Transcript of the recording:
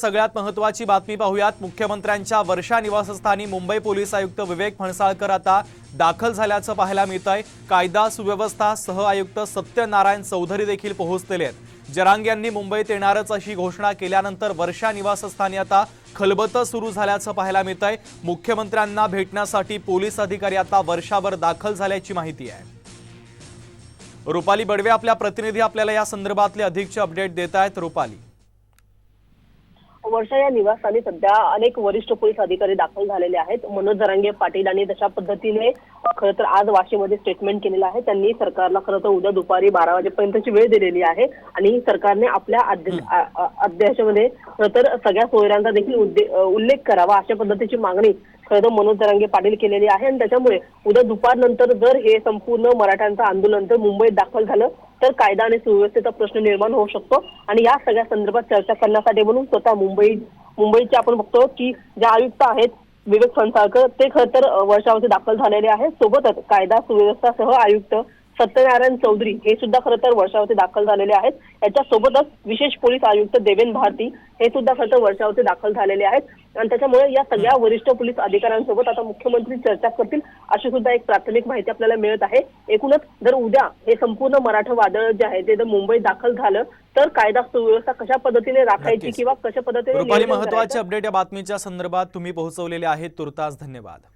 सगळ्यात महत्वाची बातमी पाहूयात. मुख्यमंत्र्यांच्या वर्षा निवासस्थानी मुंबई पोलीस आयुक्त विवेक फणसाळकर आता दाखल झाल्याचं पाहायला मिळत आहे कायदा सुव्यवस्था सह आयुक्त सत्यनारायण चौधरी देखील पोहोचलेले आहेत. जरांग यांनी मुंबईत येणारच अशी घोषणा केल्यानंतर वर्षा निवासस्थानी आता खलबतं सुरू झाल्याचं पाहायला मिळत आहे मुख्यमंत्र्यांना भेटण्यासाठी पोलीस अधिकारी आता वर्षावर दाखल झाल्याची माहिती आहे. रुपाली बडवे आपल्या प्रतिनिधी आपल्याला या संदर्भातले अधिकचे अपडेट देत आहेत. रुपाली. वर्षा या निवासस्थानी सध्या अनेक वरिष्ठ पोलीस अधिकारी दाखल झालेले आहेत. मनोज जरांगे पाटील यांनी तशा पद्धतीने खरं तर आज वाशीमध्ये स्टेटमेंट केलेलं आहे. त्यांनी सरकारला खरं तर उद्या दुपारी बारा वाजेपर्यंतची वेळ दिलेली आहे आणि सरकारने आपल्या अध्यादेशामध्ये खरं तर सगळ्या सोयऱ्यांचा देखील उल्लेख करावा अशा पद्धतीची मागणी खरं तर मनोज जरांगे पाटील केलेली आहे. आणि त्याच्यामुळे उद्या दुपारनंतर जर हे संपूर्ण मराठ्यांचं आंदोलन जर मुंबईत दाखल झालं तर कायदा आणि सुव्यवस्थेचा प्रश्न निर्माण होऊ शकतो. आणि या सगळ्या संदर्भात चर्चा करण्यासाठी म्हणून स्वतः मुंबई मुंबईचे आपण बघतो की ज्या आयुक्त आहेत विवेक फणसाळकर ते खरं तर अ, दाखल झालेले आहेत. सोबतच कायदा सुव्यवस्था सह आयुक्त सत्यनारायण चौधरी हे सुद्धा खरं तर वर्षावरती दाखल झालेले आहेत. याच्या सोबतच विशेष पोलीस आयुक्त देवेन भारती हे सुद्धा खरं तर वर्षावरती दाखल झालेले आहेत. आणि त्याच्यामुळे या सगळ्या वरिष्ठ पोलीस अधिकाऱ्यांसोबत आता मुख्यमंत्री चर्चा करतील अशी सुद्धा एक प्राथमिक माहिती आपल्याला मिळत आहे. एकूणच जर उद्या हे संपूर्ण मराठा वादळ जे आहे ते जर मुंबईत दाखल झालं तर कायदा सुव्यवस्था कशा पद्धतीने राखायची. किंवा कशा पद्धतीने रुपाली नियोजन महत्त्वाचे करायचं, अपडेट या बातमीच्या संदर्भात तुम्ही पोहोचवलेले आहेत. तुर्तास धन्यवाद.